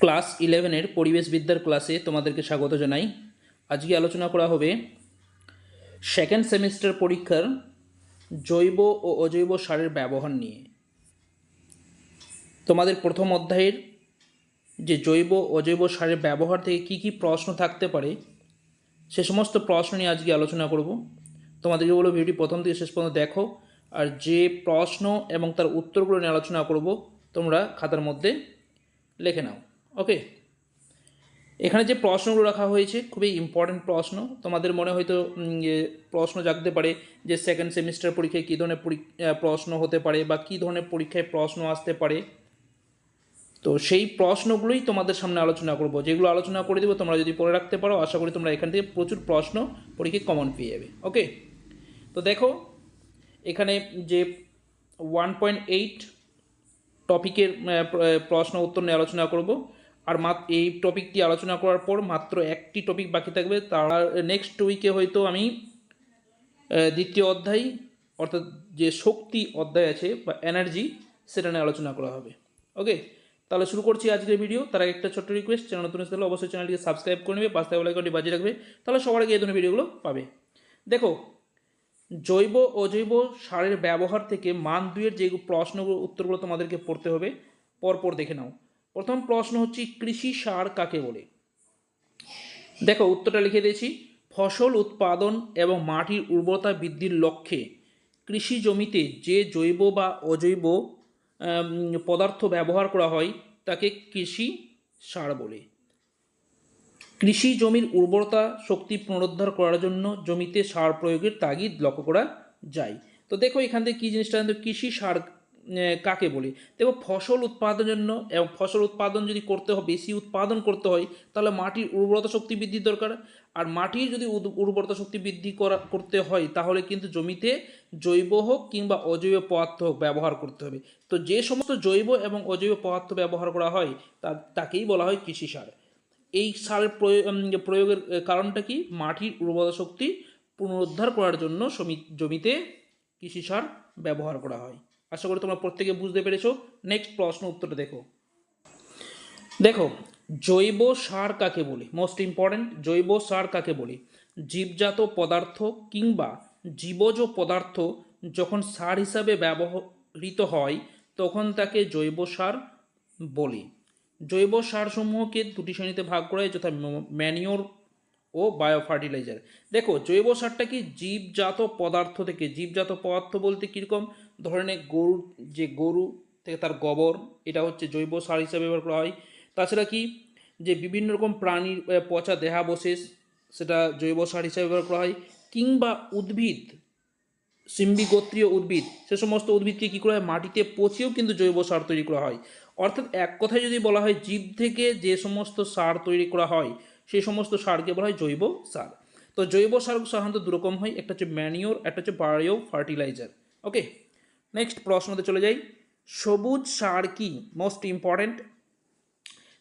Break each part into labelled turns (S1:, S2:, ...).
S1: Class ইলেভেনের পরিবেশ বিদ্যার ক্লাসে তোমাদেরকে স্বাগত জানাই। আজকে আলোচনা করা হবে সেকেন্ড সেমিস্টার পরীক্ষার জৈব ও অজৈব সারের ব্যবহার নিয়ে। তোমাদের প্রথম অধ্যায়ের যে জৈব অজৈব সারের ব্যবহার থেকে কি কি প্রশ্ন থাকতে পারে, সে সমস্ত প্রশ্ন নিয়ে আজকে আলোচনা করব। তোমাদেরকে বলব ভিডিওটি প্রথম থেকে শেষ পর্যন্ত দেখো, আর যে প্রশ্ন এবং তার উত্তরগুলো নিয়ে আলোচনা করব, তোমরা খাতার মধ্যে লিখে নাও। ওকে এখানে যে প্রশ্নগুলো রাখা হয়েছে, খুবই ইম্পর্টেন্ট প্রশ্ন। তোমাদের মনে হয়তো প্রশ্ন জাগতে পারে যে সেকেন্ড সেমিস্টার পরীক্ষায় কী ধরনের প্রশ্ন হতে পারে বা কী ধরনের পরীক্ষায় প্রশ্ন আসতে পারে। তো সেই প্রশ্নগুলোই তোমাদের সামনে আলোচনা করব। যেগুলো আলোচনা করে দেবো, তোমরা যদি পড়ে রাখতে পারো, আশা করি তোমরা এখান থেকে প্রচুর প্রশ্ন পরীক্ষায় কমন পেয়ে যাবে। ওকে তো দেখো, এখানে যে ওয়ান পয়েন্ট এইট টপিকের প্রশ্ন উত্তর নিয়ে আলোচনা করব। আর মাত্র এই টপিকটি আলোচনা করার পর মাত্র একটি টপিক বাকি থাকবে। তার নেক্সট উইকে হয়তো আমি দ্বিতীয় অধ্যায়, অর্থাৎ যে শক্তি অধ্যায় আছে বা এনার্জি সেটা নিয়ে আলোচনা করা হবে। ওকে? তাহলে শুরু করছি আজকের ভিডিও তার আগে একটা ছোট্ট রিকোয়েস্ট চ্যানেল নতুন থাকলে অবশ্যই চ্যানেলটিকে সাবস্ক্রাইব করে নেবে পাঁচটা বেলাইকনটি বাজিয়ে রাখবে, তাহলে সবার আগে এই ধরনের ভিডিওগুলো পাবে। দেখো, জৈব, অজৈব সারের ব্যবহার থেকে মান দুইয়ের যে প্রশ্নগুলো, উত্তরগুলো তোমাদেরকে পড়তে হবে, পরপর দেখে নাও। প্রথম প্রশ্ন হচ্ছে কৃষি সার কাকে বলে? দেখো, উত্তরটা লিখে দিয়েছি। ফসল উৎপাদন এবং মাটির উর্বরতা বৃদ্ধির লক্ষ্যে কৃষি জমিতে যে জৈব বা অজৈব পদার্থ ব্যবহার করা হয়, তাকে কৃষি সার বলে। কৃষি জমির উর্বরতা শক্তি পুনরুদ্ধার করার জন্য জমিতে সার প্রয়োগের তাগিদ লক্ষ্য করা যায়। তো দেখো, এখান থেকে কী জিনিসটা কৃষি সার কাকে বলে? দেখো ফসল উৎপাদনের জন্য এবং ফসল উৎপাদন যদি করতে হয়, বেশি উৎপাদন করতে হয়, তাহলে মাটির উর্বরতা শক্তি বৃদ্ধির দরকার। আর মাটির যদি উর্বরতা শক্তি বৃদ্ধি করা, করতে হয়, তাহলে কিন্তু জমিতে জৈব হোক কিংবা অজৈব পদার্থ হোক ব্যবহার করতে হবে। তো যে সমস্ত জৈব এবং অজৈব পদার্থ ব্যবহার করা হয়, তা, তাকেই বলা হয় কৃষি সার। এই সারের প্রয়োগ প্রয়োগের কারণটা কি? মাটির উর্বরতা শক্তি পুনরুদ্ধার করার জন্য জমিতে কৃষি সার ব্যবহার করা হয়। আশা করি তোমরা প্রত্যেকে বুঝতে পেরেছ। নেক্সট প্রশ্ন উত্তরটা দেখো। দেখো, জৈব সার কাকে বলে? মোস্ট ইম্পর্ট্যান্ট জৈব সার কাকে বলে? জীবজাত পদার্থ কিংবা জীবজ পদার্থ যখন সার হিসাবে ব্যবহৃত হয়, তখন তাকে জৈব সার বলে। জৈব সারসমূহকে দুটি শ্রেণীতে ভাগ করা হয়, যথা ম্যানিওর ও বায়ো ফার্টিলাইজার দেখো, জৈব সারটা কি? জীবজাত পদার্থ থেকে। জীবজাত পদার্থ বলতে কীরকম? ধরনের গরু, যে গরু থেকে তার গোবর, এটা হচ্ছে জৈব সার হিসাবে ব্যবহার করা হয়। তাছাড়া কি? যে বিভিন্ন রকম প্রাণীর পচা দেহাবশেষ, সেটা জৈব সার হিসাবে ব্যবহার করা হয়। কিংবা উদ্ভিদ, সিম্বি গোত্রীয় উদ্ভিদ, সে সমস্ত উদ্ভিদকে কী করা হয়? মাটিতে পচেও কিন্তু জৈব সার তৈরি করা হয়। অর্থাৎ এক কথায় যদি বলা হয়, জীব থেকে যে সমস্ত সার তৈরি করা হয়, সেই সমস্ত সারকে বলা হয় জৈব সার। তো জৈব সার সাধারণত দুরকম হয়, একটা হচ্ছে ম্যানিওর, একটা হচ্ছে বায়ো ফার্টিলাইজার। ওকে? নেক্সট প্রশ্নতে চলে যাই। সবুজ সার কি মোস্ট ইম্পর্ট্যান্ট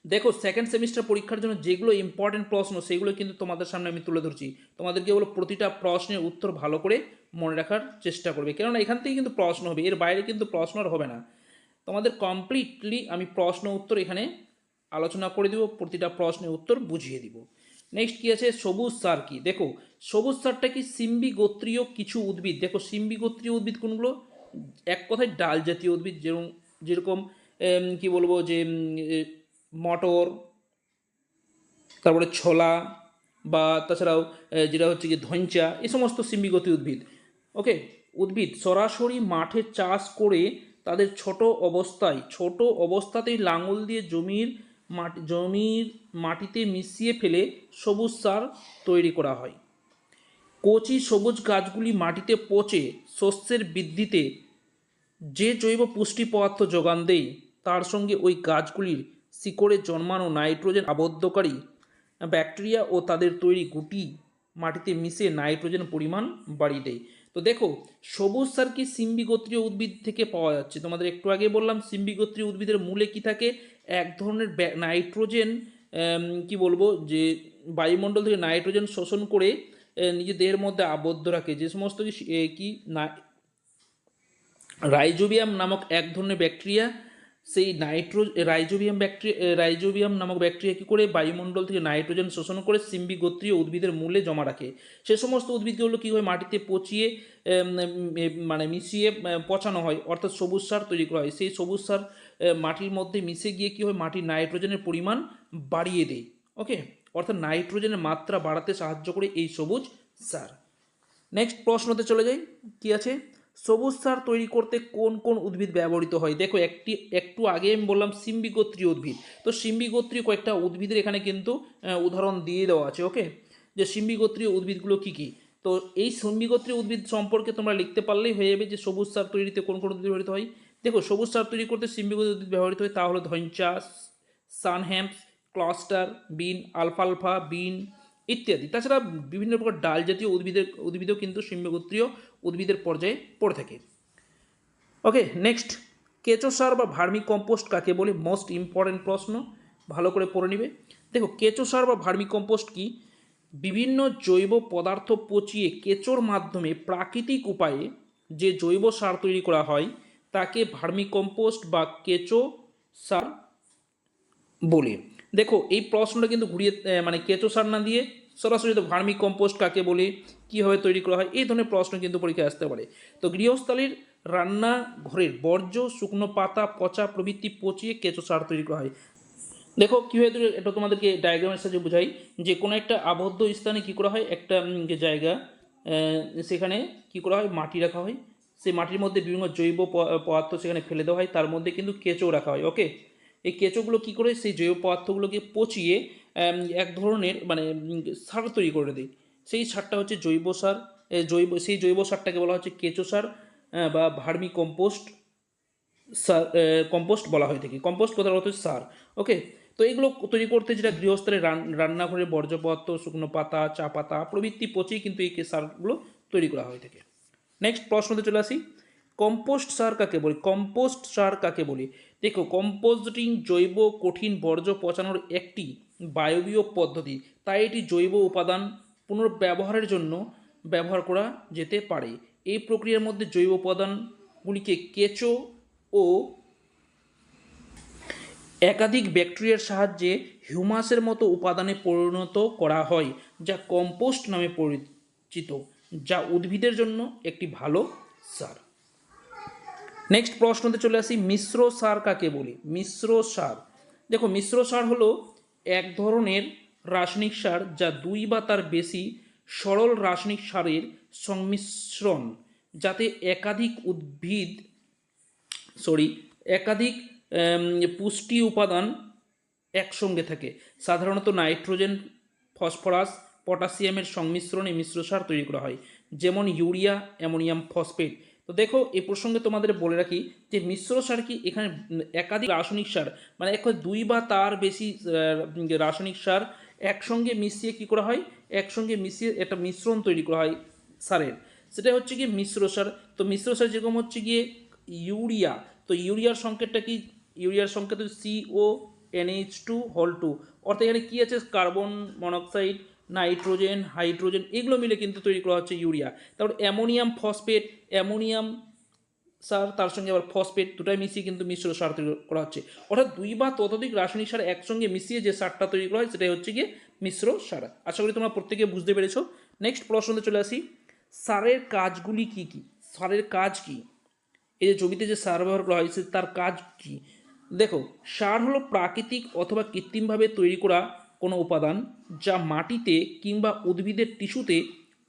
S1: দেখো সেকেন্ড সেমিস্টার পরীক্ষার জন্য যেগুলো ইম্পর্টেন্ট প্রশ্ন, সেগুলো কিন্তু তোমাদের সামনে আমি তুলে ধরছি। তোমাদেরকে বলো প্রতিটা প্রশ্নের উত্তর ভালো করে মনে রাখার চেষ্টা করবে। কেননা এখান থেকে কিন্তু প্রশ্ন হবে, এর বাইরে কিন্তু প্রশ্ন আর হবে না। তোমাদের কমপ্লিটলি আমি প্রশ্ন উত্তর এখানে আলোচনা করে দিব, প্রতিটা প্রশ্নের উত্তর বুঝিয়ে দিব। নেক্সট কি আছে? সবুজ সার কি? দেখো, সবুজ সারটা কি সিম্বি গোত্রীয় কিছু উদ্ভিদ? দেখো সিম্বি গোত্রীয় উদ্ভিদ কোনগুলো? এক কথায় ডাল জাতীয় উদ্ভিদ যেরকম যেরকম কি বলব যে মটর, তারপরে ছোলা বা তাছাড়াও যেটা হচ্ছে কি ধঞ্চা এই সমস্ত সিম্বিগতি উদ্ভিদ, ওকে? উদ্ভিদ সরাসরি মাঠে চাষ করে তাদের ছোট অবস্থায়, ছোট অবস্থাতেই লাঙল দিয়ে জমির মাটি, জমির মাটিতে মিশিয়ে ফেলে সবুজ সার তৈরি করা হয়। কচি সবুজ গাছগুলি মাটিতে পচে, শস্যের বৃদ্ধিতে যে জৈব পুষ্টি পদার্থ যোগান দেয় তার সঙ্গে ওই গাছগুলির শিকড়ে জন্মানো নাইট্রোজেন আবদ্ধকারী ব্যাকটেরিয়া ও তাদের তৈরি গুটি মাটিতে মিশে নাইট্রোজেন পরিমাণ বাড়িয়ে দেয়। তো দেখো, সবুজ সার কি সিম্বি গোত্রীয় উদ্ভিদ থেকে পাওয়া যাচ্ছে। তোমাদের একটু আগে বললাম সিম্বি গোত্রীয় উদ্ভিদের মূলে কি থাকে? এক ধরনের নাইট্রোজেন কি বলব, যে বায়ুমণ্ডল থেকে নাইট্রোজেন শোষণ করে নিজের দেহের মধ্যে আবদ্ধ রাখে। যে সমস্ত কি, না রাইজোবিয়াম নামক এক ধরনের ব্যাকটেরিয়া, সেই নাইট্রো, রাইজোবিয়াম ব্যাকটেরিয়া রাইজোবিয়াম নামক ব্যাকটেরিয়া কী করে বায়ুমণ্ডল থেকে নাইট্রোজেন শোষণ করে সিম্বি গোত্রীয় উদ্ভিদের মূলে জমা রাখে? সে সমস্ত উদ্ভিদগুলো কী হয় মাটিতে পচিয়ে মানে মিশিয়ে পচানো হয়, অর্থাৎ সবুজ সার তৈরি করা হয়। সেই সবুজ সার মাটির মধ্যে মিশে গিয়ে কী হয় মাটির নাইট্রোজেনের পরিমাণ বাড়িয়ে দেয়। ওকে অর্থাৎ নাইট্রোজেনের মাত্রা বাড়াতে সাহায্য করে এই সবুজ সার। নেক্সট প্রশ্নতে চলে যাই। কি আছে? সবুজ সার তৈরি করতে কোন কোন উদ্ভিদ ব্যবহৃত হয়? দেখো, একটি, একটু আগে আমি বললাম সিম্বিগোত্রীয় উদ্ভিদ। তো সিম্বিগোত্রীয় কয়েকটা উদ্ভিদের এখানে কিন্তু উদাহরণ দিয়ে দেওয়া আছে, ওকে? যে সিম্বিগোত্রীয় উদ্ভিদগুলো কী কী? তো এই সিম্বিগোত্রীয় উদ্ভিদ সম্পর্কে তোমরা লিখতে পারলেই হয়ে যাবে যে সবুজ সার তৈরিতে কোন কোন উদ্ভিদ ব্যবহৃত হয়। দেখো, সবুজ সার তৈরি করতে সিম্বিগোত্রীয় উদ্ভিদ ব্যবহৃত হয়, তা হলো সানহ্যাম্পস, ক্লাস্টার, বিন, আলফালফা, বিন ইত্যাদি। তাছাড়া বিভিন্ন প্রকার ডাল জাতীয় উদ্ভিদের, উদ্ভিদও কিন্তু সিম্বগোত্রীয় উদ্ভিদের পর্যায়ে পড়ে থাকে। ওকে নেক্সট কেঁচো সার বা ভার্মি কম্পোস্ট কাকে বলে? মোস্ট ইম্পর্ট্যান্ট প্রশ্ন। ভালো করে পড়ে নিবে। দেখো, কেঁচো সার বা ভার্মি কম্পোস্ট কি? বিভিন্ন জৈব পদার্থ পচিয়ে কেঁচোর মাধ্যমে প্রাকৃতিক উপায়ে যে জৈব সার তৈরি করা হয়, তাকে ভার্মি কম্পোস্ট বা কেঁচো সার বলে। দেখো, এই প্রশ্নটা কিন্তু ঘুরিয়ে মানে কেঁচো সার না দিয়ে সরাসরি তো ভার্মি কম্পোস্ট কাকে বলে, কীভাবে তৈরি করা হয়, এই ধরনের প্রশ্ন কিন্তু পরীক্ষায় আসতে পারে। তো গৃহস্থালির রান্না ঘরের বর্জ্য, শুকনো পাতা, পচা প্রভৃতি পচিয়ে কেঁচো সার তৈরি করা হয়। দেখো, কীভাবে এটা তোমাদেরকে ডায়াগ্রামের সাহায্যে বোঝাই। যে কোনো একটা আবদ্ধ স্থানে কী করা হয়, একটা যে জায়গা সেখানে কী করা হয়, মাটি রাখা হয়। সেই মাটির মধ্যে বিভিন্ন জৈব পদার্থ সেখানে ফেলে দেওয়া হয়, তার মধ্যে কিন্তু কেঁচো রাখা হয় ওকে এই কেঁচোগুলো কী করে? সেই জৈব পদার্থগুলোকে পচিয়ে এক ধরনের মানে সার তৈরি করে দেয়। সেই সারটা হচ্ছে জৈব সার জৈব, সেই জৈব সারটাকে বলা হচ্ছে কেঁচো সার বা ভার্মি কম্পোস্ট সার কম্পোস্ট বলা হয়ে থাকে কম্পোস্ট কথার অর্থ সার। ওকে? তো এগুলো তৈরি করতে যেটা গৃহস্থলে রান- রান্নাঘরের বর্জ্য পদার্থ, শুকনো পাতা, চা পাতা প্রভৃতি পচেই কিন্তু এই সারগুলো তৈরি করা হয়ে থাকে নেক্সট প্রশ্নতে চলে আসি। কম্পোস্ট সার কাকে বলি? কম্পোস্ট সার কাকে বলি? দেখো কম্পোস্টিং জৈব কঠিন বর্জ্য পচানোর একটি বায়বীয় পদ্ধতি। তাই এটি জৈব উপাদান পুনর্ব্যবহারের জন্য ব্যবহার করা যেতে পারে। এই প্রক্রিয়ার মধ্যে জৈব উপাদানগুলিকে কেঁচো ও একাধিক ব্যাকটেরিয়ার সাহায্যে হিউমাসের মতো উপাদানে পরিণত করা হয়, যা কম্পোস্ট নামে পরিচিত, যা উদ্ভিদের জন্য একটি ভালো সার। নেক্সট প্রশ্নতে চলে আসি, মিশ্র সার কাকে বলি? মিশ্র সার। দেখো, মিশ্র সার হলো এক ধরনের রাসায়নিক সার যা দুই বা তার বেশি সরল রাসায়নিক সারের সংমিশ্রণ, যাতে একাধিক উদ্ভিদ সরি একাধিক পুষ্টি উপাদান একসঙ্গে থাকে। সাধারণত নাইট্রোজেন, ফসফরাস, পটাশিয়ামের সংমিশ্রণে মিশ্র সার তৈরি করা হয়। যেমন ইউরিয়া, অ্যামোনিয়াম ফসফেট তো দেখো, এ প্রসঙ্গে তোমাদের বলে রাখি যে মিশ্র সার কি এখানে একাধিক রাসায়নিক সার মানে এক দুই বা তার বেশি রাসায়নিক সার একসঙ্গে মিশিয়ে কি করা হয়? একসঙ্গে মিশিয়ে একটা মিশ্রণ তৈরি করা হয় সারের। সেটা হচ্ছে গিয়ে মিশ্র সার। তো মিশ্র সার যেরকম হচ্ছে গিয়ে ইউরিয়া, তো ইউরিয়ার সংকেতটা কি? ইউরিয়ার সংকেত হচ্ছে সিও এনএইচ টু হল টু অর্থাৎ এখানে কী আছে? কার্বন মনোক্সাইড নাইট্রোজেন, হাইড্রোজেন, এগুলো মিলে কিন্তু তৈরি করা হচ্ছে ইউরিয়া। তারপর অ্যামোনিয়াম ফসফেট, অ্যামোনিয়াম, সার, তার সঙ্গে আবার ফসফেট, দুটাই মিশিয়ে কিন্তু মিশ্র সার তৈরি করা হচ্ছে। অর্থাৎ দুই বা ততোধিক রাসায়নিক সার একসঙ্গে মিশিয়ে যে সারটা তৈরি করা হয়, সেটাই হচ্ছে গিয়ে মিশ্র সার। আশা করি তোমরা প্রত্যেকে বুঝতে পেরেছ। নেক্সট প্রশ্নতে চলে আসি। সারের কাজগুলি কি কি? সারের কাজ কি? এই যে জমিতে যে সার ব্যবহার করা হয়েছে তার কাজ কি? দেখো, সার হলো প্রাকৃতিক অথবা কৃত্রিমভাবে তৈরি করা কোনো উপাদান যা মাটিতে কিংবা উদ্ভিদের টিস্যুতে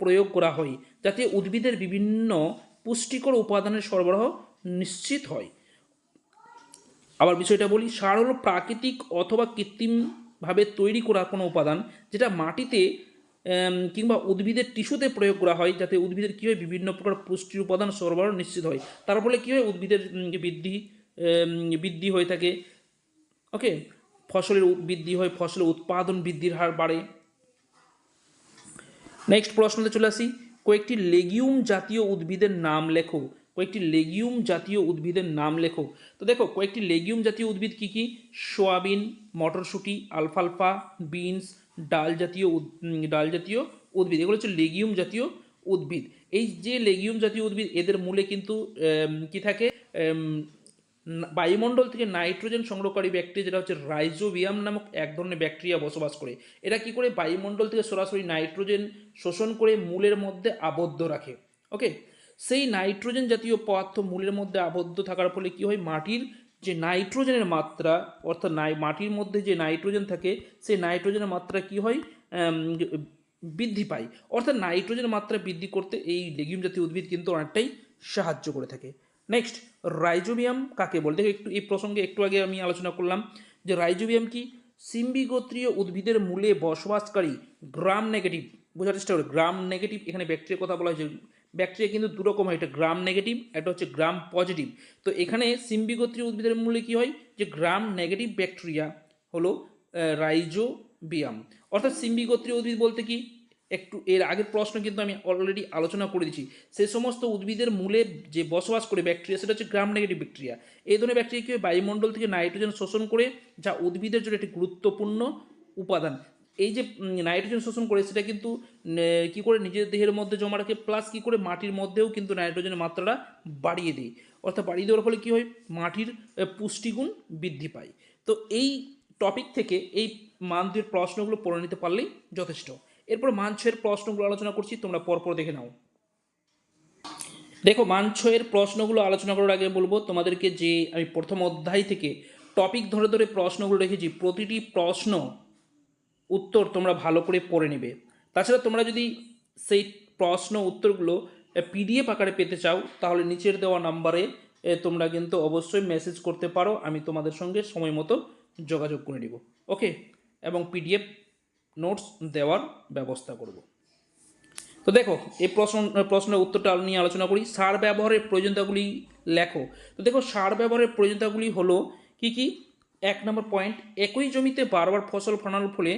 S1: প্রয়োগ করা হয়, যাতে উদ্ভিদের বিভিন্ন পুষ্টিকর উপাদানের সরবরাহ নিশ্চিত হয়। আবার বিষয়টা বলি, সার হলো প্রাকৃতিক অথবা কৃত্রিমভাবে তৈরি করা কোনো উপাদান যেটা মাটিতে কিংবা উদ্ভিদের টিস্যুতে প্রয়োগ করা হয়, যাতে উদ্ভিদের কী হয়, বিভিন্ন প্রকার পুষ্টির উপাদান সরবরাহ নিশ্চিত হয়। তার ফলে কী হয়, উদ্ভিদের বৃদ্ধি বৃদ্ধি হয়ে থাকে। ওকে? ফসলের বৃদ্ধি হয়, ফসলের উৎপাদন বৃদ্ধির হার বাড়ে। নেক্সট প্রশ্নতে চলে আসি, কয়েকটি লেগিউম জাতীয় উদ্ভিদের নাম লেখো। কয়েকটি লেগিউম জাতীয় উদ্ভিদের নাম লেখো। তো দেখো, কয়েকটি লেগিউম জাতীয় উদ্ভিদ কী কী? সোয়াবিন, মটরশুঁটি, আলফালফা, বিনস, ডাল জাতীয় ডাল জাতীয় উদ্ভিদ। এগুলো হচ্ছে লেগিউম জাতীয় উদ্ভিদ। এই যে লেগিউম জাতীয় উদ্ভিদ, এদের মূলে কিন্তু কি থাকে? বায়ুমণ্ডল থেকে নাইট্রোজেন সংগ্রহকারী ব্যাকটেরিয়া যেটা হচ্ছে রাইজোবিয়াম নামক এক ধরনের ব্যাকটেরিয়া বসবাস করে। এরা কি করে বায়ুমণ্ডল থেকে সরাসরি নাইট্রোজেন শোষণ করে মূলের মধ্যে আবদ্ধ রাখে? ওকে সেই নাইট্রোজেন জাতীয় পদার্থ মূলের মধ্যে আবদ্ধ থাকার ফলে কি হয়? মাটির যে নাইট্রোজেনের মাত্রা, অর্থাৎ নাই, মাটির মধ্যে যে নাইট্রোজেন থাকে, সেই নাইট্রোজেনের মাত্রা কি হয়? বৃদ্ধি পায়। অর্থাৎ নাইট্রোজেনের মাত্রা বৃদ্ধি করতে এই লেগুম জাতীয় উদ্ভিদ কিন্তু অনেকটাই সাহায্য করে থাকে। নেক্সট রাইজোবিয়াম কাকে বলে? দেখো একটু, এই প্রসঙ্গে একটু আগে আমি আলোচনা করলাম যে রাইজোবিয়াম কি? সিম্বিগোত্রীয় উদ্ভিদের মূলে বসবাসকারী গ্রাম নেগেটিভ। বোঝার চেষ্টা করে, গ্রাম নেগেটিভ। এখানে ব্যাকটেরিয়ার কথা বলা হয়েছে। ব্যাকটেরিয়া কিন্তু দুরকম হয় একটা গ্রাম নেগেটিভ একটা হচ্ছে গ্রাম পজিটিভ। তো এখানে সিম্বিগোত্রীয় উদ্ভিদের মূলে কি হয়? যে গ্রাম নেগেটিভ ব্যাকটেরিয়া হলো রাইজোবিয়াম। অর্থাৎ সিম্বিগোত্রীয় উদ্ভিদ বলতে কি? একটু এর আগের প্রশ্ন কিন্তু আমি অলরেডি আলোচনা করে দিচ্ছি সেই সমস্ত উদ্ভিদের মূলে যে বসবাস করে ব্যাকটেরিয়া সেটা হচ্ছে গ্রাম নেগেটিভ ব্যাকটেরিয়া এই ধরনের ব্যাকটেরিয়া কি বায়ুমণ্ডল থেকে নাইট্রোজেন শোষণ করে, যা উদ্ভিদের জন্য একটি গুরুত্বপূর্ণ উপাদান। এই যে নাইট্রোজেন শোষণ করে, সেটা কিন্তু কি করে নিজের দেহের মধ্যে জমা রাখে প্লাস কি করে মাটির মধ্যেও কিন্তু নাইট্রোজেনের মাত্রাটা বাড়িয়ে দেয়। অর্থাৎ বাড়িয়ে দেওয়ার ফলে কী হয়? মাটির পুষ্টিগুণ বৃদ্ধি পায়। তো এই টপিক থেকে এই মান দুয়ের প্রশ্নগুলো পড়ে নিতে পারলেই যথেষ্ট। এরপর মানছয়ের প্রশ্নগুলো আলোচনা করছি, তোমরা পরপর দেখে নাও। দেখো মান ছয়ের প্রশ্নগুলো আলোচনা করার আগে বলব, তোমাদেরকে যে আমি প্রথম অধ্যায় থেকে টপিক ধরে ধরে প্রশ্নগুলো রেখেছি, প্রতিটি প্রশ্ন উত্তর তোমরা ভালো করে পড়ে নেবে। তাছাড়া তোমরা যদি সেই প্রশ্ন উত্তরগুলো পিডিএফ আকারে পেতে চাও, তাহলে নিচের দেওয়া নাম্বারে তোমরা কিন্তু অবশ্যই মেসেজ করতে পারো, আমি তোমাদের সঙ্গে সময় মতো যোগাযোগ করে নিব। ওকে এবং পিডিএফ নোটস দেওয়ার ব্যবস্থা করব। তো দেখো, এই প্রশ্ন, প্রশ্নের উত্তরটা নিয়ে আলোচনা করি। সার ব্যবহারের প্রয়োজনীয়তাগুলি লেখো। তো দেখো, সার ব্যবহারের প্রয়োজনীয়তাগুলি হলো কি কি? এক নম্বর পয়েন্ট একই জমিতে বারবার ফসল ফলানোর ফলে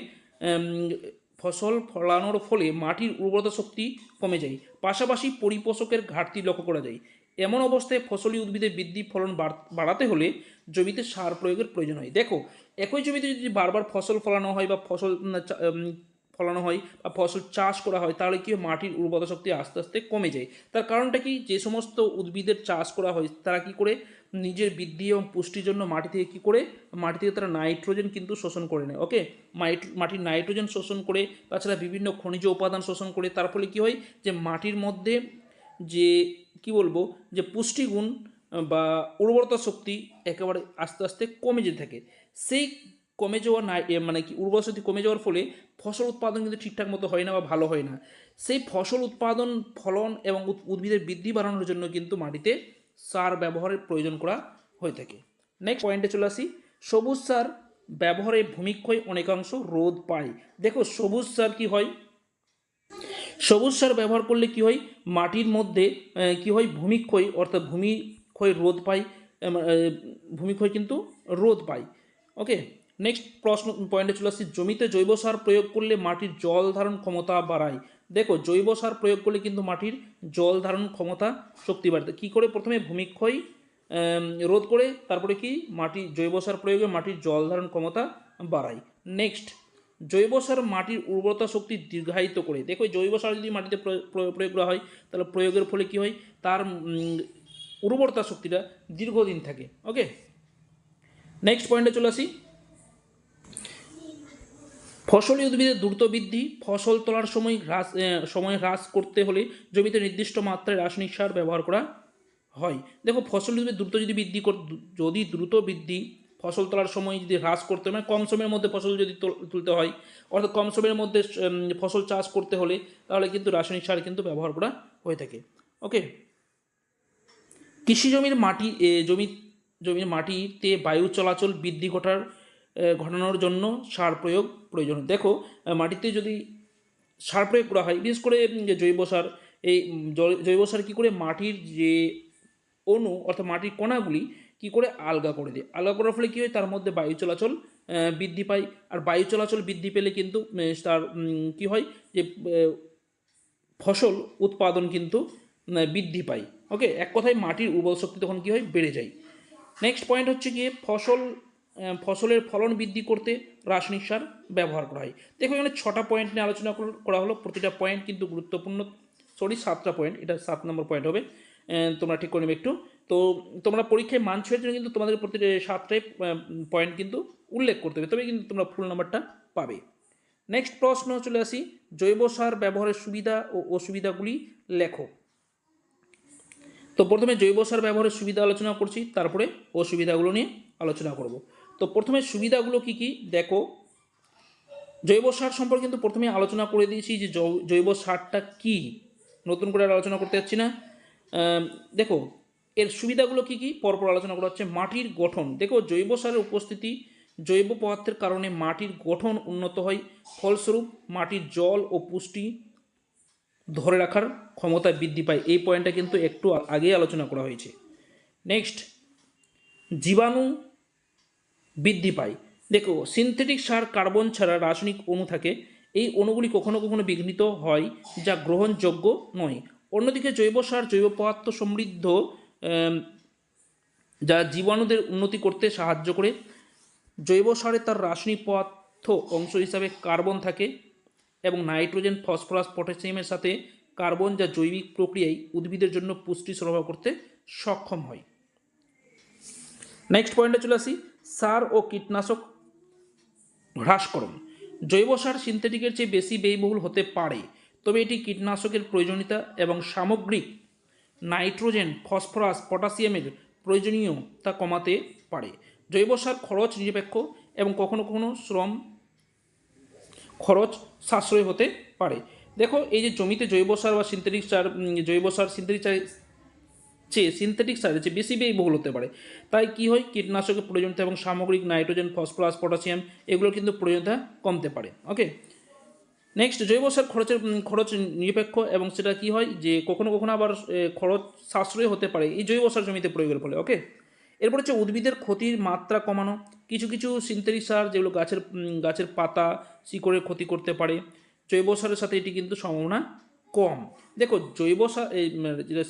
S1: ফসল ফলানোর ফলে মাটির উর্বরতা শক্তি কমে যায়। পাশাপাশি পরিপোষকের ঘাটতি লক্ষ্য করা যায়। এমন অবস্থায় ফসলি উদ্ভিদের বৃদ্ধি, ফলন বাড়াতে হলে জমিতে সার প্রয়োগের প্রয়োজন হয়। দেখো, একই জমিতে যদি বারবার ফসল ফলানো হয় বা ফসল ফলানো হয় বা ফসল চাষ করা হয়, তাহলে কি? মাটির উর্বরতা শক্তি আস্তে আস্তে কমে যায়। তার কারণটা কি? যে সমস্ত উদ্ভিদের চাষ করা হয়, তারা কি করে? নিজের বৃদ্ধি এবং পুষ্টির জন্য মাটি থেকে কি করে? মাটি থেকে তারা নাইট্রোজেন কিন্তু শোষণ করে নেয়, ওকে? মাটির নাইট্রোজেন শোষণ করে, তাছাড়া বিভিন্ন খনিজ উপাদান শোষণ করে, তার ফলে কী হয়? যে মাটির মধ্যে যে কি বলব? যে পুষ্টিগুণ বা উর্বরতা শক্তি একেবারে আস্তে আস্তে কমে যেতে থাকে। সেই কমে যাওয়া না মানে কি উর্বর শক্তি কমে যাওয়ার ফলে ফসল উৎপাদন কিন্তু ঠিকঠাক মতো হয় না বা ভালো হয় না। সেই ফসল উৎপাদন, ফলন এবং উদ্ভিদের বৃদ্ধি বাড়ানোর জন্য কিন্তু মাটিতে সার ব্যবহারের প্রয়োজন করা হয়ে থাকে। নেক্সট পয়েন্টে চলে আসি। সবুজ সার ব্যবহারে ভূমিক্ষয় অনেকাংশ রোধ পায়। দেখো, সবুজ সার কি হয়? সবুজ সার ব্যবহার করলে কি হয়? মাটির মধ্যে কি হয়? ভূমিক্ষয়, অর্থাৎ ভূমিক্ষয় রোধ পায় ভূমিক্ষয় কিন্তু রোধ পায়। ওকে? নেক্সট প্রশ্ন, পয়েন্টে চলে আসছি। জমিতে জৈব সার প্রয়োগ করলে মাটির জল ধারণ ক্ষমতা বাড়ায়। দেখো, জৈব সার প্রয়োগ করলে কিন্তু মাটির জল ধারণ ক্ষমতা শক্তি বাড়তে কী করে? প্রথমে ভূমিক্ষয় রোধ করে, তারপরে কি? মাটি, জৈব সার প্রয়োগে মাটির জল ধারণ ক্ষমতা বাড়ায়। নেক্সট জৈব সার মাটির উর্বরতা শক্তি দীর্ঘায়িত করে। দেখো জৈব সার যদি মাটিতে প্রয়োগ করা হয়, তাহলে প্রয়োগের ফলে কি হয়? তার উর্বরতা শক্তিটা দীর্ঘদিন থাকে। ওকে? নেক্সট পয়েন্টে চলে আসি। ফসলি উদ্ভিদের দ্রুত বৃদ্ধি, ফসল তোলার সময় হ্রাস সময় হ্রাস করতে হলে জমিতে নির্দিষ্ট মাত্রায় রাসায়নিক সার ব্যবহার করা হয়। দেখো, ফসল উদ্ভিদ দ্রুত যদি বৃদ্ধি যদি দ্রুত বৃদ্ধি ফসল তোলার সময় যদি হ্রাস করতে হয়, মানে কম সময়ের মধ্যে ফসল যদি তুলতে হয় অর্থাৎ কম সময়ের মধ্যে ফসল চাষ করতে হলে তাহলে কিন্তু রাসায়নিক সার কিন্তু ব্যবহার করা হয়ে থাকে। ওকে? কৃষি জমির মাটি জমি জমির মাটিতে বায়ু চলাচল বৃদ্ধি ঘটার ঘটানোর জন্য সার প্রয়োগ প্রয়োজন দেখো মাটিতে যদি সার প্রয়োগ করা হয় বিশেষ করে জৈব সার এই জৈব সার কী করে মাটির যে অণু অর্থাৎ মাটির কণাগুলি কী করে আলগা করে দেয়? আলগা করার ফলে কী হয়? তার মধ্যে বায়ু চলাচল বৃদ্ধি পায়। আর বায়ু চলাচল বৃদ্ধি পেলে কিন্তু তার কী হয় যে ফসল উৎপাদন কিন্তু বৃদ্ধি পায়। ওকে? এক কথায় মাটির উর্বর শক্তি তখন কী হয়? বেড়ে যায়। নেক্সট পয়েন্ট হচ্ছে গিয়ে ফসল ফসলের ফলন বৃদ্ধি করতে রাসায়নিক সার ব্যবহার করা হয়। দেখো এখানে ছটা পয়েন্ট নিয়ে আলোচনা করা হলো। প্রতিটা পয়েন্ট কিন্তু গুরুত্বপূর্ণ। সরি, সাতটা পয়েন্ট এটা সাত নম্বর পয়েন্ট হবে। তোমরা ঠিক করে নেবে একটু। তো তোমরা পরীক্ষায় মান ছয়ের জন্য কিন্তু তোমাদের প্রতি সাতটাই পয়েন্ট কিন্তু উল্লেখ করতে হবে। তবে কিন্তু তোমরা ফুল নাম্বারটা পাবে। নেক্সট প্রশ্ন চলে আসি। জৈব সার ব্যবহারের সুবিধা ও অসুবিধাগুলি লেখো। তো প্রথমে জৈব সার ব্যবহারের সুবিধা আলোচনা করছি, তারপরে অসুবিধাগুলো নিয়ে আলোচনা করব। তো প্রথমে সুবিধাগুলো কি কি? দেখো, জৈব সার সম্পর্কে কিন্তু প্রথমে আলোচনা করে দিয়েছি যে জৈব সারটা কি। নতুন করে আলোচনা করতে যাচ্ছি না। দেখো, এর সুবিধাগুলো কি কি? পরপর আলোচনা করা হচ্ছে মাটির গঠন। দেখো, জৈব সারের উপস্থিতি, জৈব পদার্থের কারণে মাটির গঠন উন্নত হয়, ফলস্বরূপ মাটির জল ও পুষ্টি ধরে রাখার ক্ষমতা বৃদ্ধি পায়। এই পয়েন্টটা কিন্তু একটু আগেই আলোচনা করা হয়েছে। নেক্সট জীবাণু বৃদ্ধি পায়। দেখো সিনথেটিক সার কার্বন ছাড়া রাসায়নিক অণু থাকে। এই অণুগুলি কখনো কখনো বিঘ্নিত হয়, যা গ্রহণযোগ্য নয়। অন্যদিকে জৈব সার, জৈব পদার্থ সমৃদ্ধ যা জীবাণুদের উন্নতি করতে সাহায্য করে। জৈব সারে তার রাসায়নিক পদার্থ অংশ হিসাবে কার্বন থাকে এবং নাইট্রোজেন, ফসফরাস, পটাশিয়ামের সাথে কার্বন যা জৈবিক প্রক্রিয়ায় উদ্ভিদের জন্য পুষ্টি সরবরাহ করতে সক্ষম হয়। নেক্সট পয়েন্টে চলে আসি। সার ও কীটনাশক হ্রাসকরণ। জৈব সার সিনথেটিকের চেয়ে বেশি ব্যয়বহুল হতে পারে। তবে এটি কীটনাশকের প্রয়োজনীয়তা এবং সামগ্রিক নাইট্রোজেন, ফসফরাস, পটাশিয়ামের প্রয়োজনীয়তা কমাতে পারে। জৈব সার খরচ নিরপেক্ষ এবং কখনো কখনো শ্রম খরচ সাশ্রয় হতে পারে। দেখো, এই যে জমিতে জৈব সার বা সিনথেটিক সার জৈব সার সিনথেটিক চেয়ে সিনথেটিক সারের চেয়ে বেশি ব্যয়বহুল হতে পারে। তাই কি হয়? কীটনাশকের প্রয়োজনীয়তা এবং সামগ্রিক নাইট্রোজেন, ফসফরাস, পটাশিয়াম এগুলো কিন্তু প্রয়োজনীয়তা কমতে পারে। ওকে? নেক্সট জৈব সার খরচের খরচ নিরপেক্ষ এবং সেটা কি হয়? যে কখনো কখনো আবার খরচ সাশ্রয় হতে পারে এই জৈব সার জমিতে প্রয়োগের ফলে, ওকে? এরপর হচ্ছে উদ্ভিদের ক্ষতির মাত্রা কমানো। কিছু কিছু সিনথেটিক সার যেগুলো গাছের গাছের পাতা, শিকড়ের ক্ষতি করতে পারে। জৈব সারের সাথে এটি কিন্তু সম্ভাবনা কম। দেখো, জৈব সার, এই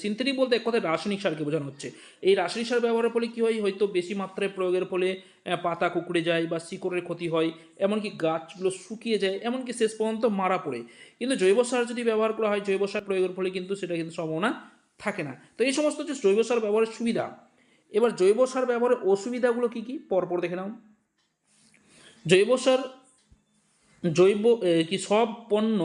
S1: সিনথেটিক বলতে এক কথায় রাসায়নিক সারকে বোঝানো হচ্ছে। এই রাসায়নিক সার ব্যবহারের ফলে কী হয়, হয়তো বেশি মাত্রায় প্রয়োগের ফলে পাতা কুকুড়ে যায় বা শিকড়ের ক্ষতি হয়, এমনকি গাছগুলো শুকিয়ে যায়, এমনকি শেষ পর্যন্ত মারা পড়ে। কিন্তু জৈব সার যদি ব্যবহার করা হয়, জৈব সার প্রয়োগের ফলে কিন্তু সেটা কিন্তু সম্ভাবনা থাকে না। তো এই সমস্ত হচ্ছে জৈব সার ব্যবহারের সুবিধা। এবার জৈব সার ব্যবহারের অসুবিধাগুলো কী কী? পরপর দেখে নাও। জৈব সার জৈব কি সব পণ্য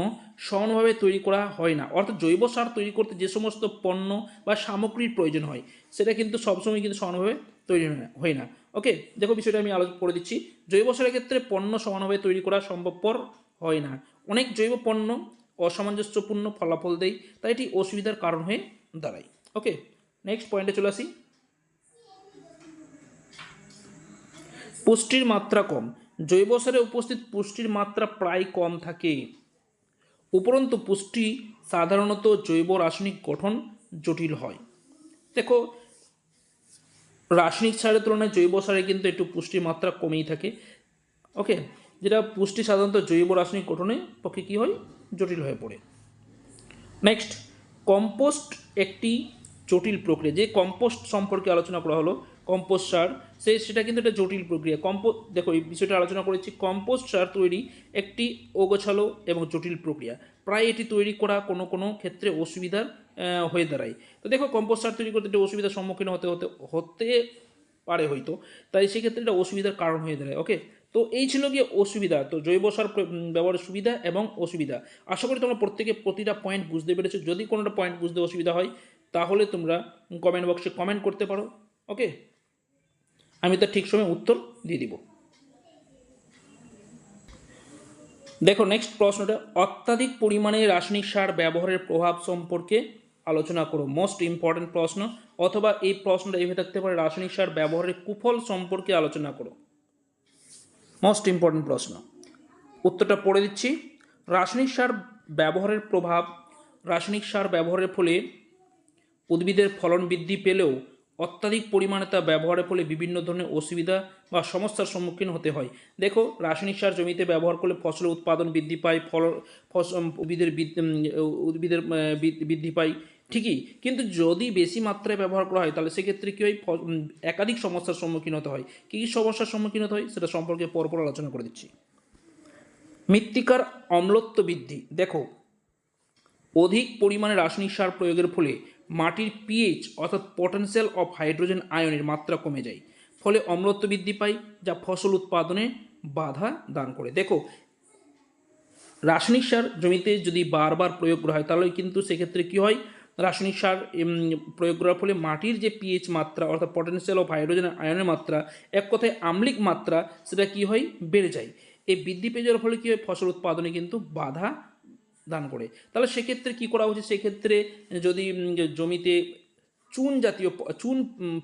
S1: সমানভাবে তৈরি করা হয় না। অর্থাৎ জৈব সার তৈরি করতে যে সমস্ত পণ্য বা সামগ্রীর প্রয়োজন হয়, সেটা কিন্তু সবসময় কিন্তু সমানভাবে তৈরি হয় না ওকে? দেখো বিষয়টা আমি আলোচনা করে দিচ্ছি। জৈব সারের ক্ষেত্রে পণ্য সমানভাবে তৈরি করা সম্ভবপর হয় না। অনেক জৈব পণ্য অসামঞ্জস্যপূর্ণ ফলাফল দেয়, তাই এটি অসুবিধার কারণ হয়ে দাঁড়ায়। ওকে? নেক্সট পয়েন্টে চলে আসি। পুষ্টির মাত্রা কম। জৈব সারে উপস্থিত পুষ্টির মাত্রা প্রায় কম থাকে। উপরন্তু পুষ্টি সাধারণত জৈব রাসায়নিক গঠন জটিল হয়। দেখো, রাসায়নিক সারের তুলনায় জৈব সারে কিন্তু একটু পুষ্টির মাত্রা কমেই থাকে। ওকে যেটা পুষ্টি সাধারণত জৈব রাসায়নিক গঠনে পক্ষে কী হয়? জটিল হয়ে পড়ে। নেক্সট কম্পোস্ট একটি জটিল প্রক্রিয়া। যে কম্পোস্ট সম্পর্কে আলোচনা করা হলো কম্পোস্ট সার সে সেটা কিন্তু একটা জটিল প্রক্রিয়া। কম্পো, দেখো, এই বিষয়টা আলোচনা করেছি কম্পোস্ট সার তৈরি একটি ওগোছালো এবং জটিল প্রক্রিয়া। প্রায় এটি তৈরি করা কোনো কোনো ক্ষেত্রে অসুবিধার হয়ে দাঁড়ায়। তো দেখো কম্পোস্ট সার তৈরি করতে একটু অসুবিধার সম্মুখীন হতে হতে হতে পারে হয়তো, তাই সেক্ষেত্রে এটা অসুবিধার কারণ হয়ে দাঁড়ায় ওকে তো এই ছিল গিয়ে অসুবিধা, তো জৈব সার ব্যবহারের সুবিধা এবং অসুবিধা। আশা করি তোমরা প্রত্যেকে প্রতিটা পয়েন্ট বুঝতে পেরেছ। যদি কোনোটা পয়েন্ট বুঝতে অসুবিধা হয়, তাহলে তোমরা কমেন্ট বক্সে কমেন্ট করতে পারো ওকে আমি তার ঠিক সময় উত্তর দিয়ে দিব। দেখো নেক্সট প্রশ্নটা, অত্যাধিক পরিমাণে রাসায়নিক সার ব্যবহারের প্রভাব সম্পর্কে আলোচনা করো। মোস্ট ইম্পর্ট্যান্ট প্রশ্ন, অথবা এই প্রশ্নটা এভাবে থাকতে পারে, রাসায়নিক সার ব্যবহারের কুফল সম্পর্কে আলোচনা করো। মোস্ট ইম্পর্ট্যান্ট প্রশ্ন, উত্তরটা পড়ে দিচ্ছি। রাসায়নিক সার ব্যবহারের প্রভাব, রাসায়নিক সার ব্যবহারের ফলে উদ্ভিদের ফলন বৃদ্ধি পেলেও অত্যাধিক পরিমাণে তা ব্যবহারের ফলে বিভিন্ন ধরনের অসুবিধা বা সমস্যার সম্মুখীন হতে হয়। দেখো, রাসায়নিক সার জমিতে ব্যবহার করলে ফসলের উৎপাদন বৃদ্ধি পায়, ফল উদ্ভিদের উদ্ভিদের বৃদ্ধি পায়। ঠিকই, কিন্তু যদি বেশি মাত্রায় ব্যবহার করা হয়, তাহলে সেক্ষেত্রে কী হয়? একাধিক সমস্যার সম্মুখীন হতে হয়। কী কী সমস্যার সম্মুখীন হতে হয়? সেটা সম্পর্কে পরপর আলোচনা করে দিচ্ছি। মৃত্তিকার অম্লত্ব বৃদ্ধি। দেখো, অধিক পরিমাণে রাসায়নিক সার প্রয়োগের ফলে মাটির পিএইচ অর্থাৎ পটেনশিয়াল অফ হাইড্রোজেন আয়নের মাত্রা কমে যায়, ফলে অম্লত্ব বৃদ্ধি পায়, যা ফসল উৎপাদনে বাধা দান করে। দেখো, রাসায়নিক সার জমিতে যদি বারবার প্রয়োগ করা হয়, তাহলে কিন্তু সেক্ষেত্রে কী হয়? রাসায়নিক সার প্রয়োগ করার ফলে মাটির যে পিএইচ মাত্রা অর্থাৎ পটেনশিয়াল অফ হাইড্রোজেন আয়নের মাত্রা, এক কথায় আম্লিক মাত্রা, সেটা কী হয়? বেড়ে যায়। এই বৃদ্ধি পেয়ে যাওয়ার ফলে কী হয়? ফসল উৎপাদনে কিন্তু বাধা দান করে। তাহলে সেক্ষেত্রে কী করা উচিত? সেক্ষেত্রে যদি জমিতে চুন জাতীয় চুন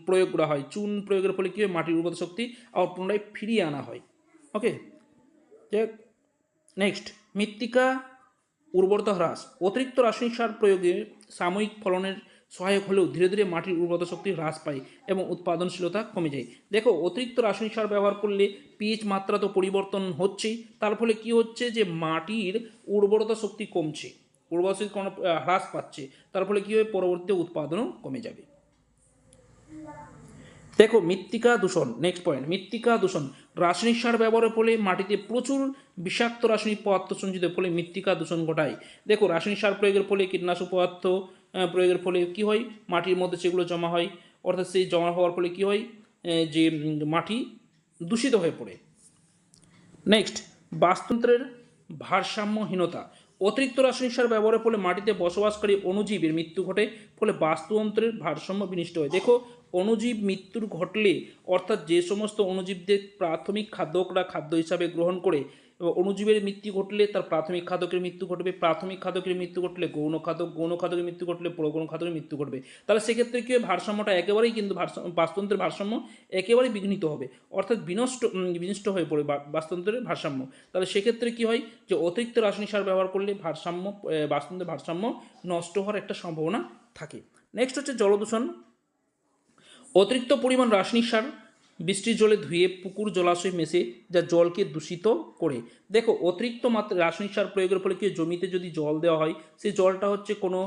S1: প্রয়োগ করা হয়, চুন প্রয়োগের ফলে কী হয়? মাটির উর্বরতা শক্তি আবার পুনরায় ফিরিয়ে আনা হয়। ওকে নেক্সট মৃত্তিকা উর্বরতা হ্রাস। অতিরিক্ত রাসায়নিক সার প্রয়োগে সাময়িক ফলনের সহায়ক হলেও ধীরে ধীরে মাটির উর্বরতা শক্তি হ্রাস পায় এবং উৎপাদনশীলতা কমে যায়। দেখো, অতিরিক্ত রাসায়নিক সার ব্যবহার করলে পিএইচ মাত্রা তো পরিবর্তন হচ্ছেই। তার ফলে কি হচ্ছে যে মাটির উর্বরতা শক্তি কমছে উর্বর শক্তি কোনো হ্রাস পাচ্ছে। তার ফলে কী হবে পরবর্তীতে উৎপাদনও কমে যাবে। দেখো, মৃত্তিকা দূষণ নেক্সট পয়েন্ট মৃত্তিকা দূষণ। রাসায়নিক সার ব্যবহারের ফলে মাটিতে প্রচুর বিষাক্ত রাসায়নিক পদার্থ সঞ্চিত ফলে মৃত্তিকা দূষণ ঘটায়। দেখো, রাসায়নিক সার প্রয়োগের ফলে কীটনাশক পদার্থ প্রয়োগের ফলে কি হয়? মাটির মধ্যে সেগুলো জমা হয়। অর্থাৎ সেই জমা হওয়ার ফলে কি হয়? যে মাটি দূষিত হয়ে পড়ে। নেক্সট বাস্তুতন্ত্রের ভারসাম্যহীনতা। অতিরিক্ত রাসায়নিক সার ব্যবহারের ফলে মাটিতে বসবাসকারী অণুজীবের মৃত্যু ঘটে, ফলে বাস্তুতন্ত্রের ভারসাম্য বিনষ্ট হয়। দেখো, অণুজীব মৃত্যুর ঘটলে, অর্থাৎ যে সমস্ত অণুজীবদের প্রাথমিক খাদ্যকরা খাদ্য হিসাবে গ্রহণ করে অণুজীবের মৃত্যু ঘটলে তার প্রাথমিক খাদকের মৃত্যু ঘটবে প্রাথমিক খাদকের মৃত্যু ঘটলে গৌণ খাদক গৌণ খাদকের মৃত্যু ঘটলে প্রগৌণ খাদকের মৃত্যু ঘটবে। তাহলে সেক্ষেত্রে কি হয়? ভারসাম্যটা একেবারেই কিন্তু ভারসাম্য বাস্তুতন্ত্রের ভারসাম্য একেবারেই বিঘ্নিত হবে। অর্থাৎ বিনষ্ট বিনষ্ট হয়ে পড়বে বা- বাস্তুতন্ত্রের ভারসাম্য। তাহলে সেক্ষেত্রে কি হয়? যে অতিরিক্ত রাসায়নিক সার ব্যবহার করলে ভারসাম্য আহ, বাস্তুতন্ত্রের ভারসাম্য নষ্ট হওয়ার একটা সম্ভাবনা থাকে। নেক্সট হচ্ছে জলদূষণ। অতিরিক্ত পরিমাণ রাসায়নিক সার বৃষ্টির জলে ধুয়ে পুকুর জলাশয় মেশে যা জলকে দূষিত করে। দেখো, অতিরিক্ত মাত্রা রাসায়নিক সার প্রয়োগের ফলে কি জমিতে যদি জল দেওয়া হয় সেই জলটা হচ্ছে কোনো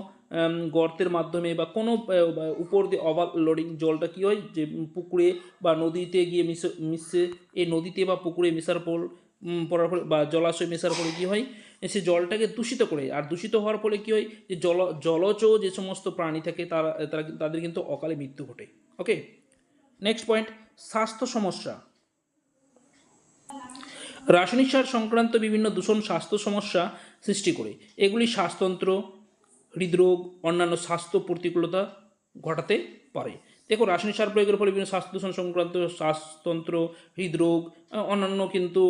S1: গর্তের মাধ্যমে বা কোনো উপর দিয়ে ওভারলোডিং জলটা কি হয়, যে পুকুরে বা নদীতে গিয়ে মিশে মিশে, এই নদীতে বা পুকুরে মেশার পর পড়ার ফলে বা জলাশয় মেশার ফলে কী হয়, সে জলটাকে দূষিত করে। আর দূষিত হওয়ার ফলে কী হয়, যে জল, জলজ যে সমস্ত প্রাণী থাকে, তারা তারা তাদের কিন্তু অকালে মৃত্যু ঘটে। ওকে নেক্সট পয়েন্ট স্বাস্থ্য সমস্যা। রাসায়নিক সার সংক্রান্ত বিভিন্ন দূষণ স্বাস্থ্য সমস্যা সৃষ্টি করে। এগুলি শ্বাসতন্ত্র, হৃদরোগ, অন্যান্য স্বাস্থ্য প্রতিকূলতা ঘটাতে পারে। দেখো, রাসায়নিক সার প্রয়োগের ফলে বিভিন্ন স্বাস্থ্য দূষণ সংক্রান্ত শ্বাসতন্ত্র, হৃদরোগ অন্যান্য কিন্তু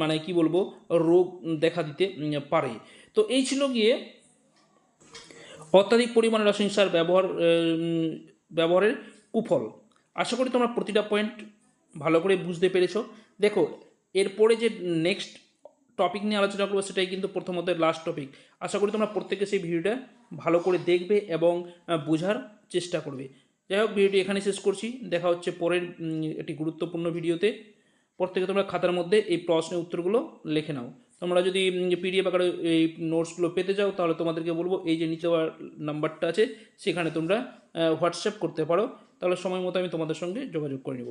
S1: মানে কি বলব, রোগ দেখা দিতে পারে। তো এই ছিল গিয়ে অত্যাধিক পরিমাণে রাসায়নিক সার ব্যবহার ব্যবহারের কুফল আশা করি তোমরা প্রতিটা পয়েন্ট ভালো করে বুঝতে পেরেছ। দেখো, এরপরে যে নেক্সট টপিক নিয়ে আলোচনা করব সেটাই কিন্তু প্রথমত লাস্ট টপিক আশা করি তোমরা প্রত্যেকে সেই ভিডিওটা ভালো করে দেখবে এবং বোঝার চেষ্টা করবে। যাই হোক, ভিডিওটি এখানে শেষ করছি। দেখা হচ্ছে পরের একটি গুরুত্বপূর্ণ ভিডিওতে। প্রত্যেকে তোমরা খাতার মধ্যে এই প্রশ্নের উত্তরগুলো লিখে নাও। তোমরা যদি পিডিএফ আকারে এই নোটসগুলো পেতে চাও, তাহলে তোমাদেরকে বলব, এই যে নিচে নাম্বারটা আছে, সেখানে তোমরা হোয়াটসঅ্যাপ করতে পারো। তাহলে সময় মতো আমি তোমাদের সঙ্গে যোগাযোগ করে নেব।